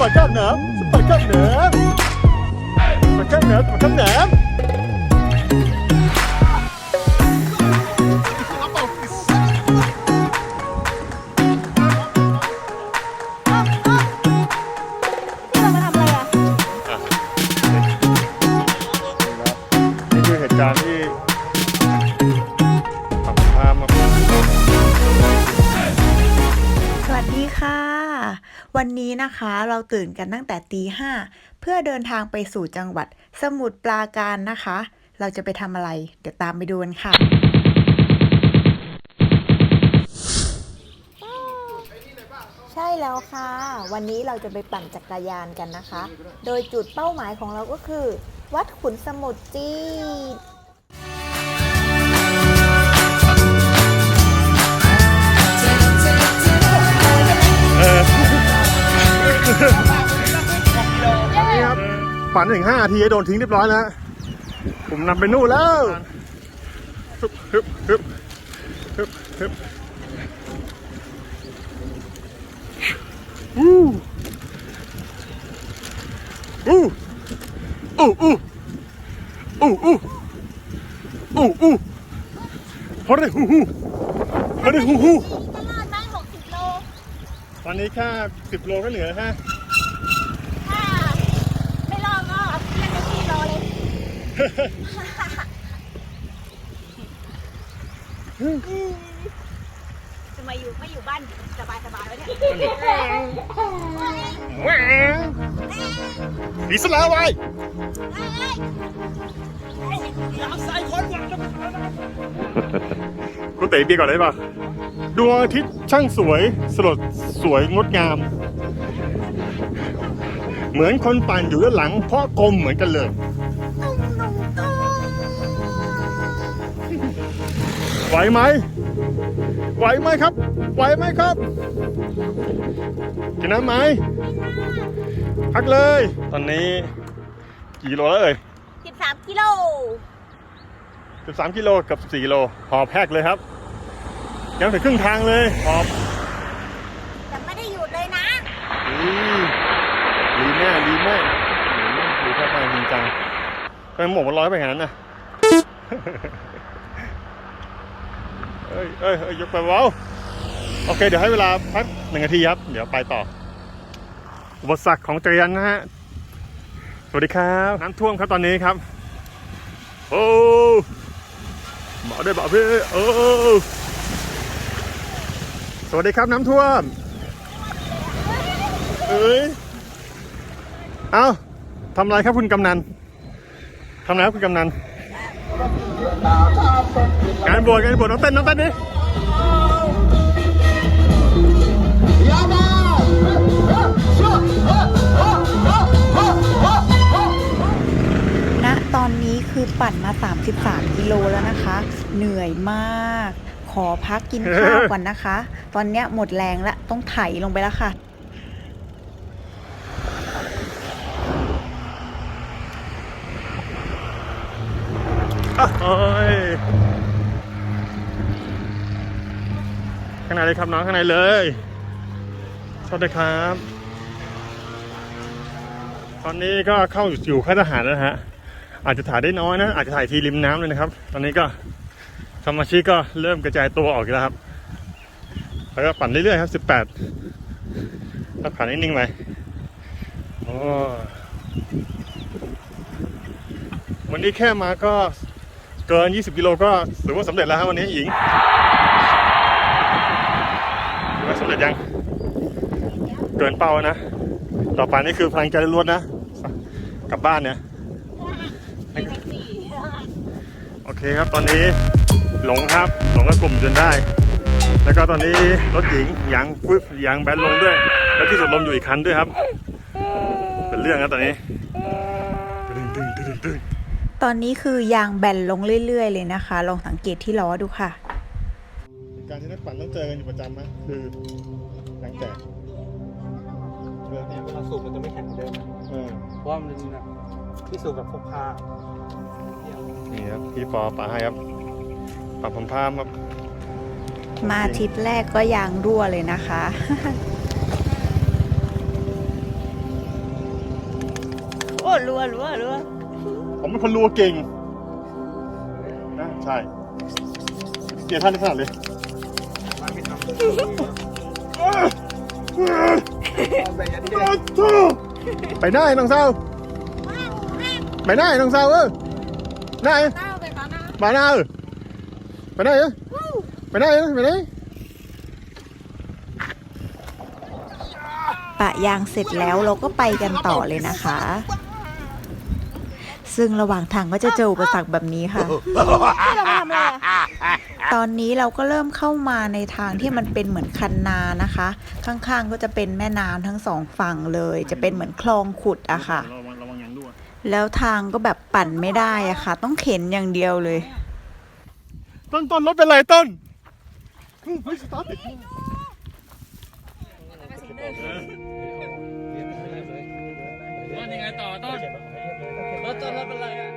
ปาร์ก้ามน้ำสปาร์ก้ามน้ำสปาร์ก้ามน้ำสปาร์ก้ามน้ำ วันนี้นะคะเราตื่นกันตั้งแต่ตีห้าเพื่อเดินทางไปสู่จังหวัดสมุทรปราการนะคะ เราจะไปทำอะไร เดี๋ยวตามไปดูกันค่ะ ใช่แล้วค่ะ วันนี้เราจะไปปั่นจักรยานกันนะคะ โดยจุดเป้าหมายของเราก็คือ วัดขุนสมุทรจีน นี่ครับฝันถึงห้านาทีโดนทิ้งเรียบร้อยแล้วผมนำไปนู่นแล้วฮึบฮึบฮึบฮึบฮึบอู้อู้อู้อู้อู้อู้อู้อู้ฮอร์เรฮูฮูฮอร์เรฮูฮู ตลาดแม่งหกสิบโล ต อนนี้แค่สิบโลก็เหลือฮะถ้าไม่รอดก็เรียกแท็กซี่รอเลยจะมาอยู่ไม่อยู่บ้านสบายสบายๆไว้เนี่ยแหวงอิสลาไว้เราใส่คนหวังจะกูเตะเบียร์ก่อนได้ป่ะ ดวงอาทิตย์ช่างสวยสลดสวยงดงาม เหมือนคนปั่นอยู่ด้านหลัง เพราะกลมเหมือนกันเลยไหวไหมไหวไหมครับ ไหวไหมครับ กินน้ำไหม พักเลย ตอนนี้ กี่โลแล้วเอ่ยสิบสามกิโล 13 กิโลกับ4กิโลหอบแพกเลยครับ ยังถึงครึ่งทางเลยหอบแต่ไม่ได้หยุดเลยนะลีลีแน่ลีแน่ลีแค่ทางจริงจังทำไมหมวกมันร้อยไปขนาดนั้นน่ะเอ้ยเอ้ยเอ้ยยกไปเบาโอเค เดี๋ยวให้เวลาพักหนึ่งนาทีครับ เดี๋ยวไปต่อ อุปสรรคของจักรยานนะฮะ สวัสดีครับ น้ำท่วมครับตอนนี้ครับ โอ้มาได้บ่าพี่โอ้ สวัสดีครับน้ำท่วม เอ้ย เอาทำไรครับคุณกำนันทำไรครับคุณกำนัน งานบวชงานบวชน้องเต้นน้องเต้นดิณตอนนี้คือปั่นมา 33 กิโลแล้วนะคะ เหนื่อยมาก ขอพักกินข้าวก่อนนะคะ ตอนเนี้ยหมดแรงแล้วต้องไถลงไปแล้วค่ะ ข้างในเลยครับน้องข้างในเลยสวัสดีครับ ตอนนี้ก็เข้าอยู่ค่ายทหารแล้วฮะ อาจจะถ่ายได้น้อยนะ อาจจะถ่ายทีริมน้ำเลยนะครับ ตอนนี้ก็ สมาชิกก็เริ่มกระจายตัวออกอีกแล้วครับ แล้วก็ปั่นเรื่อยๆครับ 18ถ้าผ่านนิ่งๆไปโอ้วันนี้แค่มาก็เกิน 20 กิโลก็ถือว่าสำเร็จแล้วครับวันนี้หญิงถือว่าสำเร็จยัง เกินเป้าแล้วนะ ต่อไปนี่คือพลังใจล้วนๆนะ กลับบ้านเนี่ย โอเคครับตอนนี้ หลงครับหลงกับกลุ่มจนได้ แล้วก็ตอนนี้รถหญิงยางฟึบยางแบนลงด้วย แล้วที่สุดลมอยู่อีกคันด้วยครับ เป็นเรื่องนะตอนนี้ดึงดึงดึงดึงตอนนี้คือยางแบนลงเรื่อย ๆ เลยนะคะ ลองสังเกตที่ล้อดูค่ะ การที่นักปั่นต้องเจอกันอยู่ประจำนะคือยางแตกเรือเนี่ยเวลาสูบมันจะไม่แข็งเหมือนเดิมนะเออเพราะว่ามันแบบที่สูบแบบพกพาเนี่ยนี่ครับพี่ปอปาให้ครับ ปรับผมพามครับ มาทริปแรกก็ยางรั่วเลยนะคะอ้รัวรัวรัวผมเป็นคนรัวเก่งนะใช่ เกียร์ท่านที่ขนาดเลยมาไม่ทำไปได้น้องเศร้าไปได้น้องเศร้าเออได้เต้าไปก่อนนะมาหน้าเออ ไปได้เออไปได้เออไปได้ปะยางเสร็จแล้วเราก็ไปกันต่อเลยนะคะ ซึ่งระหว่างทางก็จะเจออุปสรรคแบบนี้ค่ะ ที่เรามาทำอะไรอะตอนนี้เราก็เริ่มเข้ามาในทางที่มันเป็นเหมือนคันนานะคะ ข้างๆก็จะเป็นแม่น้ำทั้งสองฝั่งเลย จะเป็นเหมือนคลองขุดอะค่ะ แล้วทางก็แบบปั่นไม่ได้อะค่ะ ต้องเข็นอย่างเดียวเลย ต้นต้นรถเป็นไรต้นเฮ้ยสตาร์ทติดว่ายังไงต่อต้นรถต้นรถเป็นไรอะ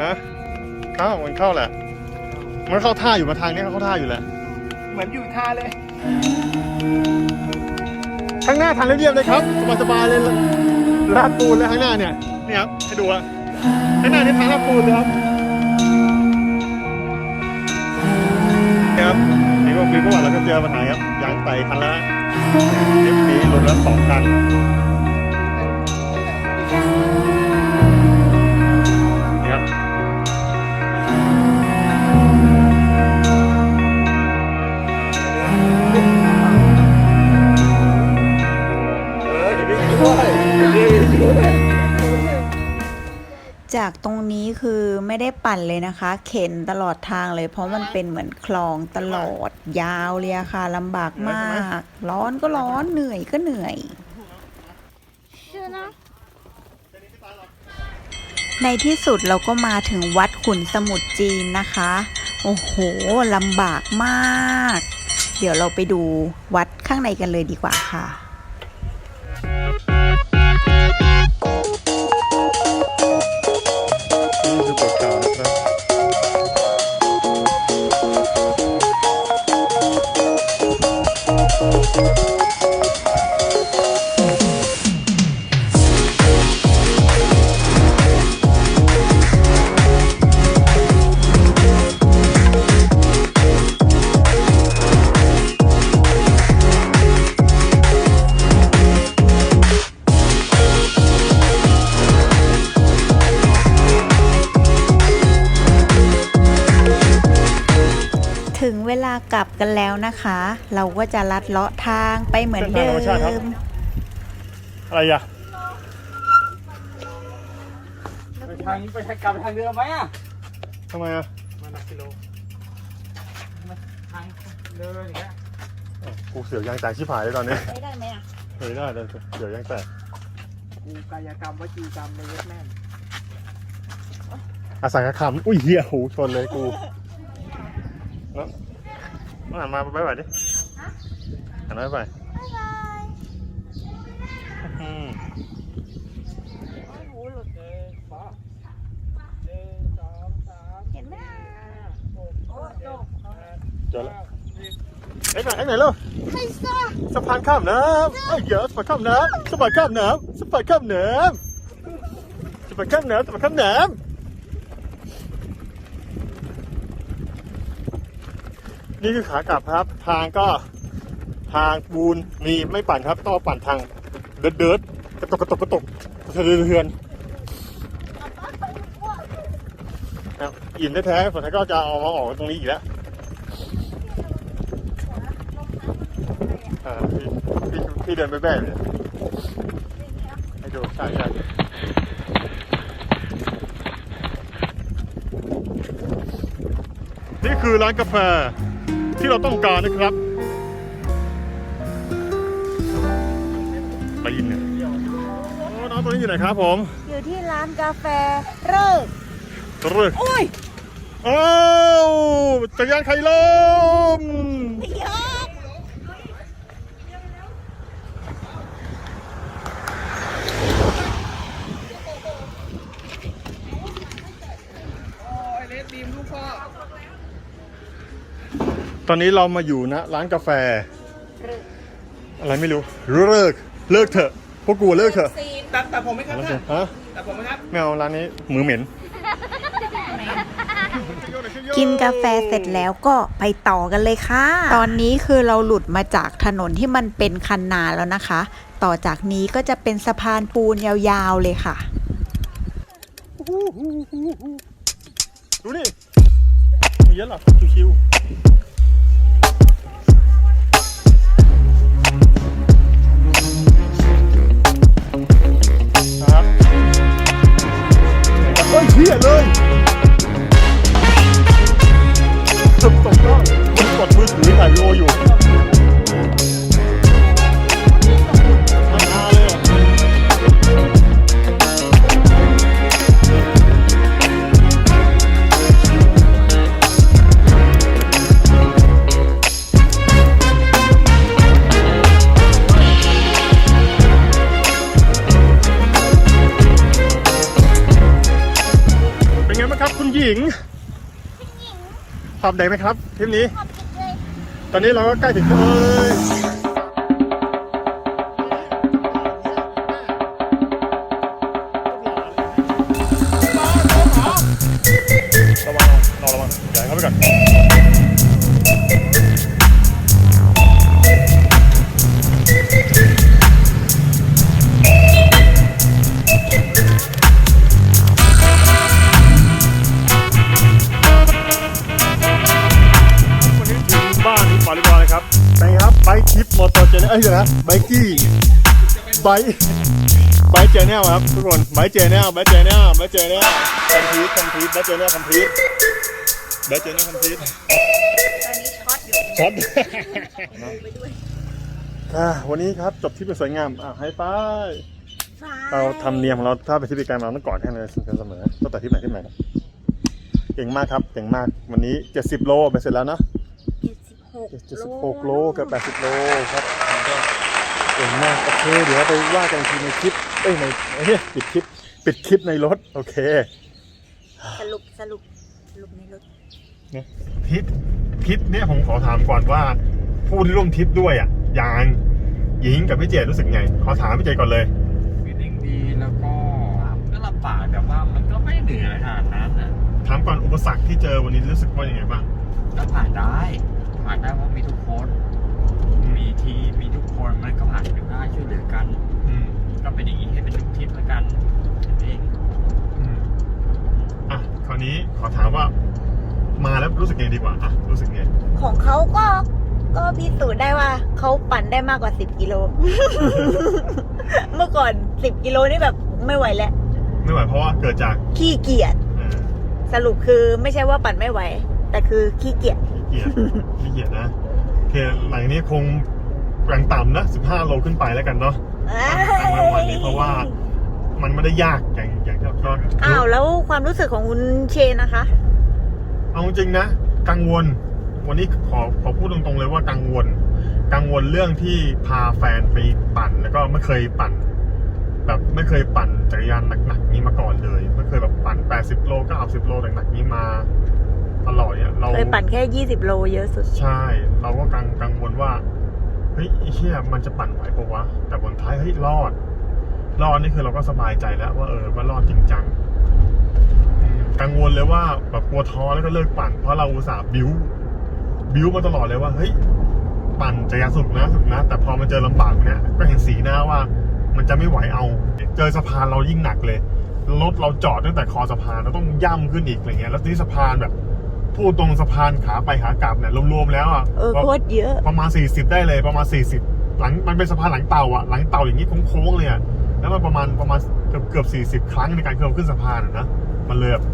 ฮะเข้ามันเข้าแหละ มันเข้าท่าอยู่มาทางนี้เขาเข้าท่าอยู่แหละ เหมือนอยู่ท่าเลย ข้างหน้าทางเรียบๆเลยครับ สบายๆเลยลาดปูนเลยข้างหน้าเนี่ย นี่ครับให้ดูอะ ขนาดที่ทางลาดปูนครับครับนี่ก็ปีเมื่อวานเราก็เจอปัญหาครับยางไตคันละเอฟนี้รถละสองคัน จากตรงนี้คือไม่ได้ปั่นเลยนะคะ เข็นตลอดทางเลย เพราะมันเป็นเหมือนคลองตลอดยาวเลยอะค่ะลำบากมาก ร้อนก็ร้อนเหนื่อยก็เหนื่อยชื่อนะในที่สุดเราก็มาถึงวัดขุนสมุทรจีนนะคะ โอ้โหลำบากมาก เดี๋ยวเราไปดูวัดข้างในกันเลยดีกว่าค่ะ ลากลับกันแล้วนะคะ เราก็จะลัดเลาะทางไปเหมือนเดิม อะไรอะไปทางไปทางกลับไปทางเดิมไหมอะทำไมอะมาหนักกิโลมาทางเดินอย่างเงี้ยกูเสียวยางแตกชิบหายเลยตอนนี้ไปได้ไหมอะเฮ้ยได้เลยเสียวยางแตกกูกายกรรมวจีกรรมเลยเยอะแม่นอาศัยคำอุ้ยเหี้ยหูชนเลยกูเนาะ มาหันมาไปไปดิหันมาไปอืมหูหลุดเดินฟ้าหนึ่งสองสามเห็นไหมหกโอ้โจเจอแล้วไอ้ไหนไอ้ไหนลูกไม่ทราบสะพานข้ามน้ำไอ้ยเหี้ยอะสะพานข้ามน้ำสะพานข้ามน้ำสะพานข้ามน้ำสะพานข้ามน้ำสะพานข้ามน้ำ นี่คือขากลับครับ ทางก็ทางบูนมีไม่ปั่นครับ ต้องปั่นทางเดินเดินๆกระตกกระตกกระตกกระเทือนเทือนครับอินแท้ๆฝนก็จะเอามาออกตรงนี้อีกแล้วอ่าพี่พี่พี่เดินไปแบ่เลยให้ดูใช่ใช่นี่คือร้านกาแฟ ที่เราต้องการนะครับไปยินเนี่ยโอ้น้องตัวนี้อยู่ไหนครับผม อยู่ที่ร้านกาแฟเลิกเรึกโอ้ยอ้าวจักรยานไข่ลม ยก โอ้ยเลสบีมลูกพ่อ ตอนนี้เรามาอยู่นะร้านกาแฟ อะไรไม่รู้เลิกเลิกเถอะ พวกกูเลิกเถอะซีนตัดตัดผมไหมครับแล้วท่าเถนอะฮะตัดผมไหมครับไม่เอาร้านนี้มือเหม็น กินกาแฟเสร็จแล้วก็ไปต่อกันเลยค่ะ ตอนนี้คือเราหลุดมาจากถนนที่มันเป็นคันนาแล้วนะคะ ต่อจากนี้ก็จะเป็นสะพานปูนยาวๆเลยค่ะ ดูนี่ไม่เยอะหรอกชิวๆ เฮ้ยเฮียเลยตกตกก็คนกดมือถือถ่ายวีดีโออยู่ หญิงขอบใจไหมครับทริปนี้ขอบคุณเลยตอนนี้เราก็ใกล้ถึงแล้วเลย อเตอร์เจเนเอ้ยเดี๋ยวนะไบกี้ไบค์ไบค์เจเนลครับทุกคนไบค์เจเนลไบค์เจเนลไบค์เจเนลคอมพลีทคอมพลีทไบค์เจเนลคอมพลีทไบค์เจเนลคอมพลีทตอนนี้ช็อตอยู่ช็อตอ่าวันนี้ครับจบทริปเป็นสวยงามอะให้ไปเราทำเนียมของเราถ้าไปทริปการมาต้องก่อนให้เลยเสมอตั้งแต่ทริปไหนทริปไหนนะเก่งมากครับเก่งมากวันนี้ 70 โลไปเสร็จแล้วเนาะเจ็ดสิบหก76 โลเกับ 80 โลครับก็ เก่งมากโอเค เดี๋ยวเราไปว่ากันอีกทีในคลิปเอ้ยในเอ้ยปิดคลิป ปิดคลิปในรถ โอเค สรุปสรุปสรุปในรถทริปทริปเนี่ยผมขอถามก่อนว่า ผู้ที่ร่วมทริปด้วยอะยางหญิงกับพี่เจดรู้สึกไง ขอถามพี่เจดก่อนเลย ฟีลลิ่งดีแล้วก็ก็ลำบากแต่ว่ามันก็ไม่เหนื่อยขนาดนั้นอะถามก่อนอุปสรรคที่เจอวันนี้รู้สึกว่ายังไงบ้างก็ผ่านได้ผ่านได้เพราะมีทุกคน มีทีมมีทุกคนมันก็ผ่านกันได้ช่วยเหลือกัน อืมก็เป็นอย่างนี้ให้เป็นทุกทริปแล้วกันนั่นเองอืมอะคราวนี้ขอถามว่า มาแล้วรู้สึกไงดีกว่าอะรู้สึกไงของเขาก็ก็พิสูจน์ได้ว่าเขาปั่นได้มากกว่า 10 กิโล เมื่อก่อน 10 กิโลนี่แบบไม่ไหวแล้ว ไม่ไหวเพราะว่าเกิดจากขี้เกียจเอ่อสรุปคือไม่ใช่ว่าปั่นไม่ไหว แต่คือขี้เกียจ ขี้เกียจ ขี้เกียจนะโอ เคหลังนี้คงแรงต่ำนะ15 โลขึ้นไปแล้วกันเนาะตั้งรางวัลนี้เพราะว่ามันไม่ได้ยากอย่างอย่างที่เราอ้าวแล้วความรู้สึกของคุณเชนนะคะ เอาจริงนะ กังวล วันนี้ขอขอพูดตรงๆเลยว่ากังวล กังวลเรื่องที่พาแฟนไปปั่นแล้วก็ไม่เคยปั่น แบบไม่เคยปั่นจักรยานหนักๆนี้มาก่อนเลย ไม่เคยแบบปั่น 80 โลก็เอา10โลหนักๆนี้มา ตลอดเนี่ยเราเคยปั่นแค่ 20 โลเยอะสุด ใช่ เราก็กังกังวลว่าเฮ้ยไอ้เชี่ยมันจะปั่นไหวปะวะ แต่บนท้ายเฮ้ยรอด รอดนี่คือเราก็สบายใจแล้วว่าเออว่ารอดจริงจังอืมกังวลเลยว่าแบบกลัวท้อแล้วก็เลิกปั่นเพราะเราอุตส่าห์บิ้ว บิ้วมาตลอดเลยว่าเฮ้ยปั่นจักรยานสนุกนะสนุกนะ แต่พอมาเจอลำบากเนี่ยก็เห็นสีหน้าว่า มันจะไม่ไหวเอา เจอสะพานเรายิ่งหนักเลยรถเราจอดตั้งแต่คอสะพานเราต้องย่ำขึ้นอีกอะไรเงี้ยแล้วที่สะพานแบบ พูดตรงสะพานขาไปขากลับเนี่ยรวมๆแล้วอะเออโคตรเยอะ ประมาณ 40 ได้เลยประมาณ 40 หลังมันเป็นสะพานหลังเต่าอะหลังเต่าอย่างนี้โค้งๆเลยอะแล้วมันประมาณประมาณเกือบเกือบ40 ครั้งในการเคลื่อนขึ้นสะพานอะนะมันเลยแบบ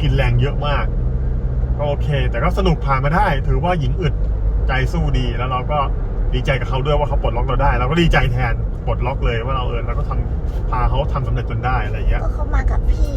กินแรงเยอะมากก็โอเค แต่ก็สนุกผ่านมาได้ ถือว่าหญิงอึดใจสู้ดีแล้วเราก็ดีใจกับเขาด้วยว่าเขาปลดล็อกเราได้เราก็ดีใจแทนปลดล็อกเลยว่าเราเออเราก็ทำพาเขาทำสำเร็จจนได้อะไรเงี้ยก็เขามากับพี่